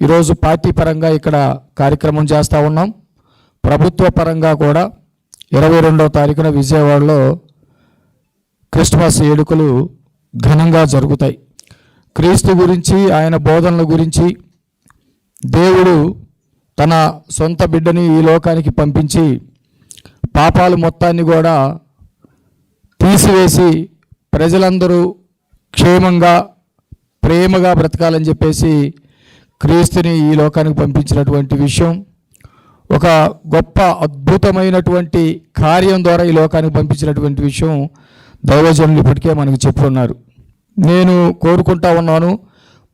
ఈరోజు పార్టీ పరంగా ఇక్కడ కార్యక్రమం చేస్తూ ఉన్నాం. ప్రభుత్వ పరంగా కూడా ఇరవై రెండవ తారీఖున విజయవాడలో క్రిస్మస్ ఏడుకలు ఘనంగా జరుగుతాయి. క్రీస్తు గురించి ఆయన బోధనల గురించి దేవుడు తన సొంత బిడ్డని ఈ లోకానికి పంపించి పాపాలు మొత్తాన్ని కూడా తీసివేసి ప్రజలందరూ క్షేమంగా ప్రేమగా బ్రతకాలని చెప్పేసి క్రీస్తుని ఈ లోకానికి పంపించినటువంటి విషయం ఒక గొప్ప అద్భుతమైనటువంటి కార్యం ద్వారా ఈ లోకానికి పంపించినటువంటి విషయం దైవజనులు ఇప్పటికే మనకు చెప్పున్నారు నేను కోరుకుంటా ఉన్నాను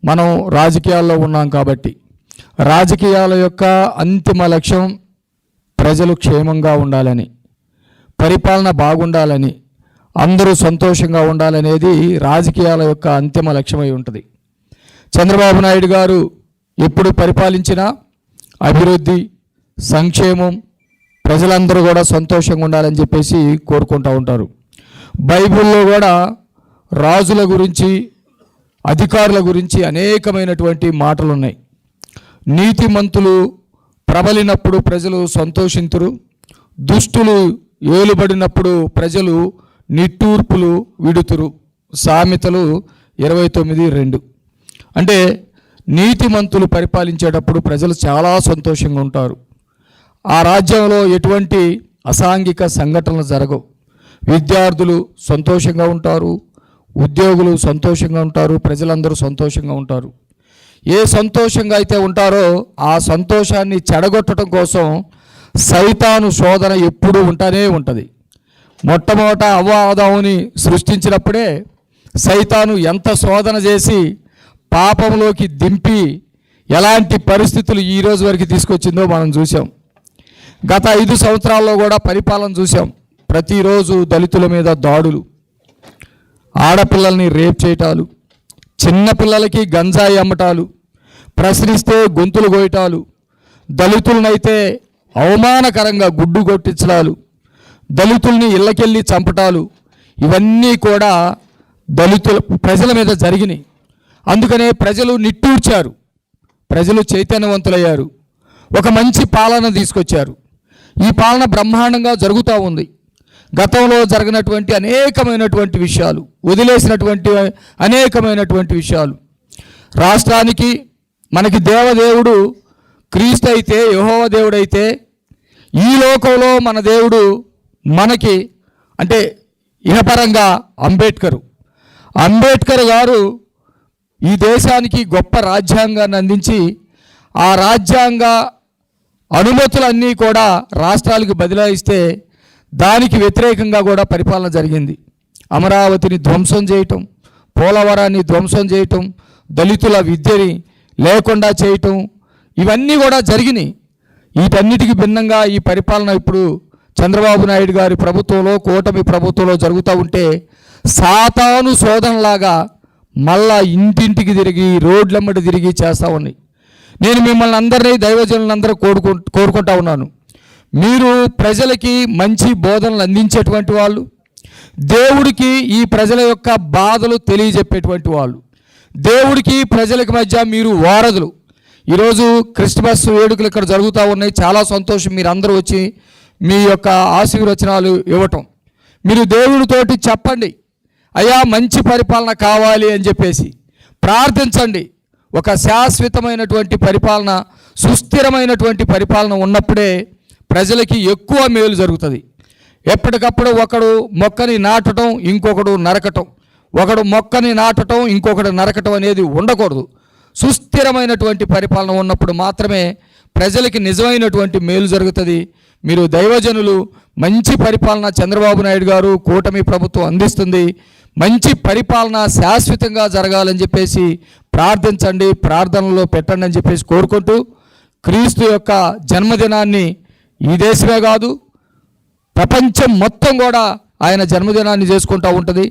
మనం రాజకీయాల్లో ఉన్నాం కాబట్టి. రాజకీయాల యొక్క అంతిమ లక్ష్యం ప్రజలు క్షేమంగా ఉండాలని పరిపాలన బాగుండాలని అందరూ సంతోషంగా ఉండాలనేది రాజకీయాల యొక్క అంతిమ లక్ష్యమై ఉంటుంది. చంద్రబాబు నాయుడు గారు ఎప్పుడు పరిపాలించినా అభివృద్ధి సంక్షేమం ప్రజలందరూ కూడా సంతోషంగా ఉండాలని చెప్పేసి కోరుకుంటూ ఉంటారు. బైబిల్లో కూడా రాజుల గురించి అధికారుల గురించి అనేకమైనటువంటి మాటలు ఉన్నాయి నీతిమంతులు ప్రబలినప్పుడు ప్రజలు సంతోషింతురు దుష్టులు ఏలుబడినప్పుడు ప్రజలు నిట్టూర్పులు విడుతురు. సామెతలు ఇరవై తొమ్మిది రెండు. అంటే నీతిమంతులు పరిపాలించేటప్పుడు ప్రజలు చాలా సంతోషంగా ఉంటారు. ఆ రాజ్యంలో ఎటువంటి అసాంఘిక సంఘటనలు జరగవు. విద్యార్థులు సంతోషంగా ఉంటారు. ఉద్యోగులు సంతోషంగా ఉంటారు. ప్రజలందరూ సంతోషంగా ఉంటారు. ఏ సంతోషంగా అయితే ఉంటారో ఆ సంతోషాన్ని చెడగొట్టడం కోసం సైతాను శోధన ఎప్పుడూ ఉంటానే ఉంటుంది. మొట్టమొదట అవ్వాదాముని సృష్టించినప్పుడే సైతాను ఎంత శోధన చేసి పాపంలోకి దింపి ఎలాంటి పరిస్థితులు ఈ రోజు వరకు తీసుకొచ్చిందో మనం చూసాం గత ఐదు సంవత్సరాల్లో కూడా పరిపాలన చూసాం ప్రతిరోజు దళితుల మీద దాడులు ఆడపిల్లల్ని రేప్ చేయటాలు చిన్నపిల్లలకి గంజాయి అమ్మటాలు ప్రశ్నిస్తే గొంతులు కోయటాలు దళితులనైతే అవమానకరంగా గుడ్డు కొట్టించడాలు దళితుల్ని ఇళ్ళకెళ్ళి చంపటాలు ఇవన్నీ కూడా దళితుల ప్రజల మీద జరిగినాయి. అందుకనే ప్రజలు నిట్టూర్చారు. ప్రజలు చైతన్యవంతులయ్యారు. ఒక మంచి పాలన తీసుకొచ్చారు. ఈ పాలన బ్రహ్మాండంగా జరుగుతూ ఉంది. గతంలో జరిగినటువంటి అనేకమైనటువంటి విషయాలు వదిలేసినటువంటి అనేకమైనటువంటి విషయాలు. రాష్ట్రానికి మనకి దేవదేవుడు క్రీస్తు అయితే యహోవ దేవుడైతే ఈ లోకంలో మన దేవుడు మనకి అంటే ఇహపరంగా అంబేద్కరు. అంబేద్కర్ గారు ఈ దేశానికి గొప్ప రాజ్యాంగాన్ని అందించి ఆ రాజ్యాంగ అనుమతులన్నీ కూడా రాష్ట్రాలకు బదిలాయిస్తే దానికి వ్యతిరేకంగా కూడా పరిపాలన జరిగింది. అమరావతిని ధ్వంసం చేయటం పోలవరాన్ని ధ్వంసం చేయటం దళితుల విద్యని లేకుండా చేయటం ఇవన్నీ కూడా జరిగినాయి. వీటన్నిటికి భిన్నంగా ఈ పరిపాలన ఇప్పుడు చంద్రబాబు నాయుడు గారి ప్రభుత్వంలో కూటమి ప్రభుత్వంలో జరుగుతూ ఉంటే సాతాను శోధనలాగా మళ్ళా ఇంటింటికి తిరిగి రోడ్లమ్మటి తిరిగి చేస్తూ ఉన్నాయి. నేను మిమ్మల్ని అందరినీ దైవజనులందరూ కోరుకు కోరుకుంటా ఉన్నాను. మీరు ప్రజలకి మంచి బోధనలు అందించేటువంటి వాళ్ళు దేవుడికి ఈ ప్రజల యొక్క బాధలు తెలియజెప్పేటువంటి వాళ్ళు దేవుడికి ప్రజలకి మధ్య మీరు వారధులు. ఈరోజు క్రిస్మస్ వేడుకలు ఇక్కడ జరుగుతూ ఉన్నాయి. చాలా సంతోషం మీరు అందరూ వచ్చి మీ యొక్క ఆశీర్వచనాలు ఇవ్వటం. మీరు దేవుడితోటి చెప్పండి. అయ్యా మంచి పరిపాలన కావాలి అని చెప్పేసి ప్రార్థించండి. ఒక శాశ్వతమైనటువంటి పరిపాలన సుస్థిరమైనటువంటి పరిపాలన ఉన్నప్పుడే ప్రజలకి ఎక్కువ మేలు జరుగుతుంది. ఎప్పటికప్పుడు ఒకడు మొక్కని నాటడం ఇంకొకడు నరకటం. ఒకడు మొక్కని నాటడం ఇంకొకడు నరకటం అనేది ఉండకూడదు. సుస్థిరమైనటువంటి పరిపాలన ఉన్నప్పుడు మాత్రమే ప్రజలకి నిజమైనటువంటి మేలు జరుగుతుంది. మీరు దైవజనులు మంచి పరిపాలన చంద్రబాబు నాయుడు గారు కూటమి ప్రభుత్వం అందిస్తుంది. మంచి పరిపాలన శాశ్వతంగా జరగాలని చెప్పేసి ప్రార్థించండి ప్రార్థనలో పెట్టండి అని చెప్పేసి కోరుకుంటూ క్రీస్తు యొక్క జన్మదినాన్ని ఈ దేశమే కాదు ప్రపంచం మొత్తం కూడా ఆయన జన్మదినాన్ని చేసుకుంటూ ఉంటుంది.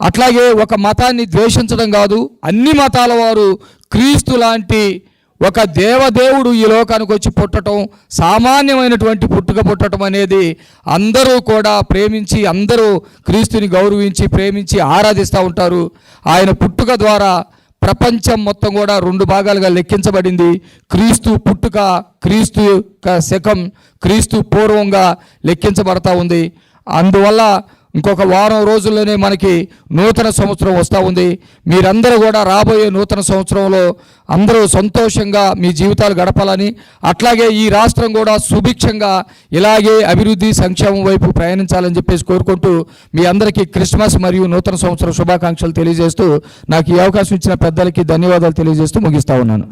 అట్లాగే ఒక మతాన్ని ద్వేషించడం కాదు అన్ని మతాల వారు క్రీస్తు లాంటి ఒక దేవదేవుడు ఈ లోకానికి వచ్చి పుట్టడం సామాన్యమైనటువంటి పుట్టుక పుట్టడం అనేది అందరూ కూడా ప్రేమించి అందరూ క్రీస్తుని గౌరవించి ప్రేమించి ఆరాధిస్తూ ఉంటారు. ఆయన పుట్టుక ద్వారా ప్రపంచం మొత్తం కూడా రెండు భాగాలుగా లెక్కించబడింది. క్రీస్తు పుట్టుక క్రీస్తు శకం క్రీస్తు పూర్వంగా లెక్కించబడతా ఉంది. అందువల్ల ఇంకొక వారం రోజుల్లోనే మనకి నూతన సంవత్సరం వస్తూ ఉంది. మీరందరూ కూడా రాబోయే నూతన సంవత్సరంలో అందరూ సంతోషంగా మీ జీవితాలు గడపాలని అట్లాగే ఈ రాష్ట్రం కూడా సుభిక్షంగా ఇలాగే అభివృద్ధి సంక్షేమం వైపు ప్రయాణించాలని చెప్పేసి కోరుకుంటూ మీ అందరికీ క్రిస్మస్ మరియు నూతన సంవత్సరం శుభాకాంక్షలు తెలియజేస్తూ నాకు ఈ అవకాశం ఇచ్చిన పెద్దలకి ధన్యవాదాలు తెలియజేస్తూ ముగిస్తా ఉన్నాను.